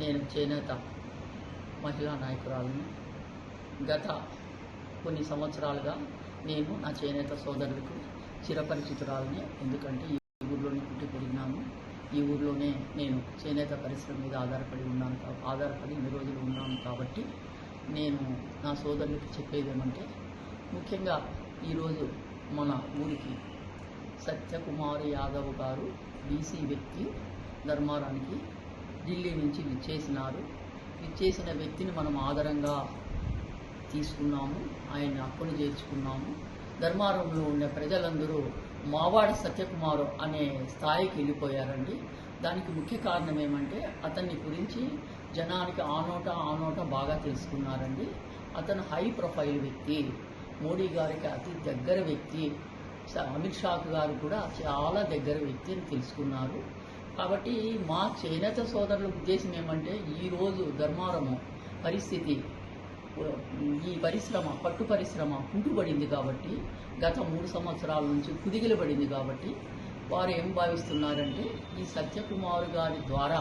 నేను చేనేత మహిళా నాయకురాలను గత కొన్ని సంవత్సరాలుగా నేను నా చేనేత సోదరులకు చిరపరిచితురాలని. ఎందుకంటే ఈ ఊర్లోనే పుట్టి పెరిగినాను. ఈ ఊర్లోనే నేను చేనేత పరిశ్రమ మీద ఆధారపడి ఉన్నాను ఆధారపడి ఇన్ని రోజులు ఉన్నాను కాబట్టి నేను నా సోదరులకు చెప్పేది ఏమంటే ముఖ్యంగా ఈరోజు మన ఊరికి సత్యకుమార్ యాదవ్ గారు బీసీ వ్యక్తి ధర్మారానికి ఢిల్లీ నుంచి విచ్చేసినారు. విచ్చేసిన వ్యక్తిని మనం ఆధారంగా తీసుకున్నాము. ఆయన అప్పులు చేర్చుకున్నాము. ధర్మారంలో ఉన్న ప్రజలందరూ మావాడ సత్యకుమారు అనే స్థాయికి వెళ్ళిపోయారండి. దానికి ముఖ్య కారణం ఏమంటే అతన్ని గురించి జనానికి ఆనోట ఆనోట బాగా తెలుసుకున్నారండి. అతను హై ప్రొఫైల్ వ్యక్తి మోడీ గారికి అతి దగ్గర వ్యక్తి. అమిత్ షా గారు కూడా చాలా దగ్గర వ్యక్తి అని తెలుసుకున్నారు. కాబట్టి మా చేనేత సోదరుల ఉద్దేశం ఏమంటే ఈరోజు ధర్మారము పరిస్థితి ఈ పరిశ్రమ పట్టు పరిశ్రమ కుంటుపడింది కాబట్టి గత మూడు సంవత్సరాల నుంచి కుదిగిలబడింది కాబట్టి వారు ఏం భావిస్తున్నారంటే ఈ సత్యకుమారు గారి ద్వారా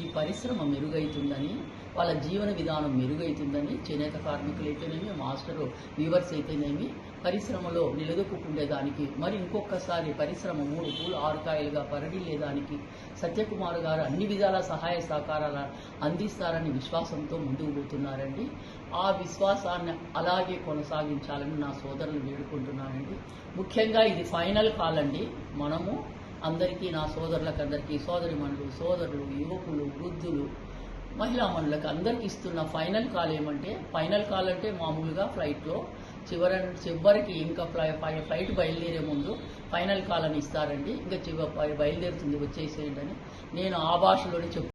ఈ పరిశ్రమ మెరుగైతుందని వాళ్ళ జీవన విధానం మెరుగైతుందని చేనేత కార్మికులు అయితేనేమి మాస్టరు వీవర్స్ అయితేనేమి పరిశ్రమలో నిలదొక్కుండేదానికి మరి ఇంకొకసారి పరిశ్రమ మూడు పూలు ఆరు కాయలుగా పరడిల్లేదానికి సత్యకుమార్ గారు అన్ని విధాల సహాయ సహకారాలు అందిస్తారని విశ్వాసంతో ముందుకు పోతున్నారండి. ఆ విశ్వాసాన్ని అలాగే కొనసాగించాలని నా సోదరులు వేడుకుంటున్నానండి ముఖ్యంగా ఇది ఫైనల్ కాల్ అండి మనము అందరికీ నా సోదరులకు అందరికీ సోదరి సోదరులు యువకులు వృద్ధులు మహిళా మనులకు అందరికి ఇస్తున్న ఫైనల్ కాల్ ఏమంటే ఫైనల్ కాల్ అంటే మామూలుగా ఫ్లైట్లో చివర చివరికి ఇంకా ఫ్లై ఫ్లైట్ బయలుదేరే ముందు ఫైనల్ కాల్ అని ఇస్తారండి. ఇంకా చివరి బయలుదేరుతుంది వచ్చేసేయండి అని. నేను ఆ భాషలోనే చెప్పు